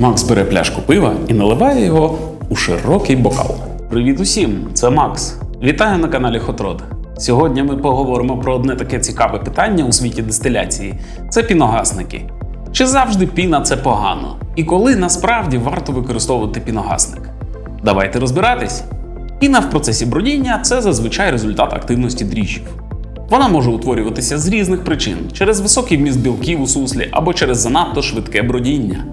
Макс бере пляшку пива і наливає його у широкий бокал. Привіт усім! Це Макс. Вітаю на каналі Хотрод. Сьогодні ми поговоримо про одне таке цікаве питання у світі дистиляції це піногасники. Чи завжди піна це погано? І коли насправді варто використовувати піногасник? Давайте розбиратись. Піна в процесі бродіння це зазвичай результат активності дріжджів. Вона може утворюватися з різних причин через високий вміст білків у суслі або через занадто швидке бродіння.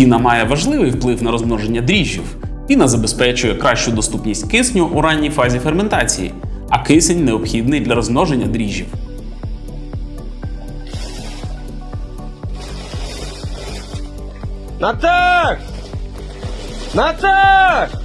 Піна має важливий вплив на розмноження дріжджів. Піна забезпечує кращу доступність кисню у ранній фазі ферментації, а кисень необхідний для розмноження дріжджів. Натак! Натак!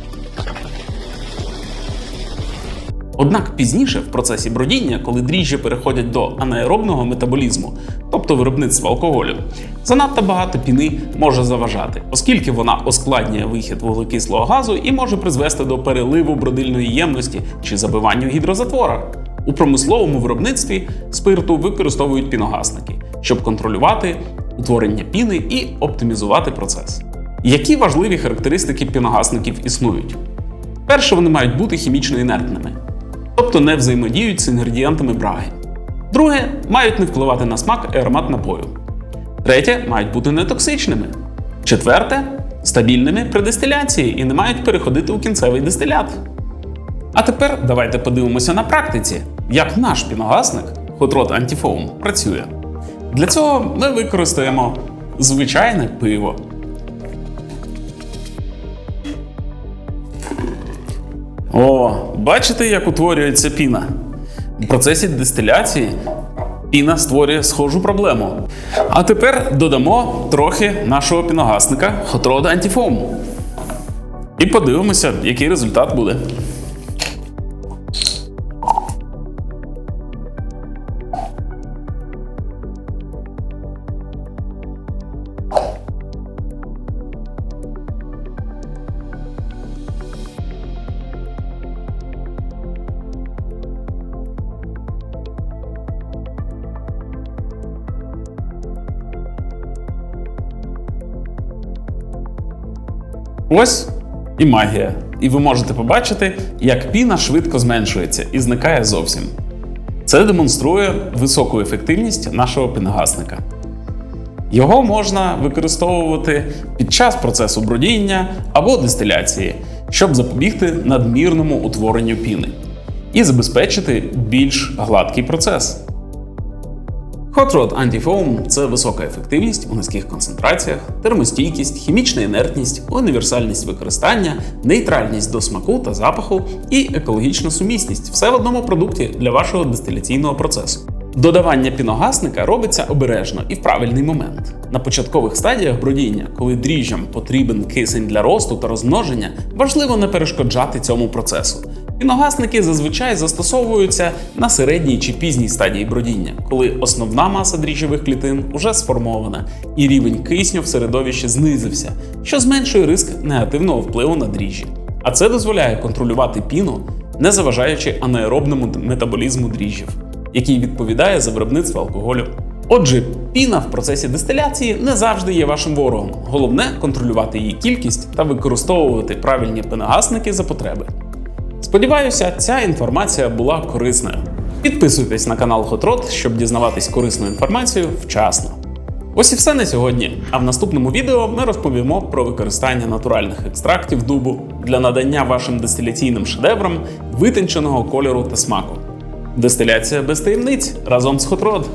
Однак пізніше в процесі бродіння, коли дріжджі переходять до анаеробного метаболізму, тобто виробництва алкоголю, занадто багато піни може заважати, оскільки вона ускладнює вихід вуглекислого газу і може призвести до переливу бродильної ємності чи забиванню гідрозатвора. У промисловому виробництві спирту використовують піногасники, щоб контролювати утворення піни і оптимізувати процес. Які важливі характеристики піногасників існують? Перше, вони мають бути хімічно інертними, тобто не взаємодіють з інгредієнтами браги. Друге, мають не впливати на смак і аромат напою. Третє, мають бути нетоксичними. Четверте стабільними при дистиляції і не мають переходити у кінцевий дистилят. А тепер давайте подивимося на практиці, як наш піногасник Rod Antifoam працює. Для цього ми використаємо звичайне пиво. О, бачите, як утворюється піна? У процесі дистиляції піна створює схожу проблему. А тепер додамо трохи нашого піногасника Rod Antifoam. І подивимося, який результат буде. Ось і магія. І ви можете побачити, як піна швидко зменшується і зникає зовсім. Це демонструє високу ефективність нашого піногасника. Його можна використовувати під час процесу бродіння або дистиляції, щоб запобігти надмірному утворенню піни і забезпечити більш гладкий процес. Hot Rod Anti-Foam – це висока ефективність у низьких концентраціях, термостійкість, хімічна інертність, універсальність використання, нейтральність до смаку та запаху і екологічна сумісність все в одному продукті для вашого дистиляційного процесу. Додавання піногасника робиться обережно і в правильний момент. На початкових стадіях бродіння, коли дріжджам потрібен кисень для росту та розмноження, важливо не перешкоджати цьому процесу. Піногасники зазвичай застосовуються на середній чи пізній стадії бродіння, коли основна маса дріжджових клітин уже сформована і рівень кисню в середовищі знизився, що зменшує риск негативного впливу на дріжджі. А це дозволяє контролювати піну, не заважаючи анаеробному метаболізму дріжджів, який відповідає за виробництво алкоголю. Отже, піна в процесі дистиляції не завжди є вашим ворогом. Головне контролювати її кількість та використовувати правильні піногасники за потреби. Сподіваюся, ця інформація була корисною. Підписуйтесь на канал Хотрот, щоб дізнаватись корисну інформацію вчасно. Ось і все на сьогодні. А в наступному відео ми розповімо про використання натуральних екстрактів дубу для надання вашим дистиляційним шедеврам витонченого кольору та смаку. Дистиляція без таємниць разом з Хотрод.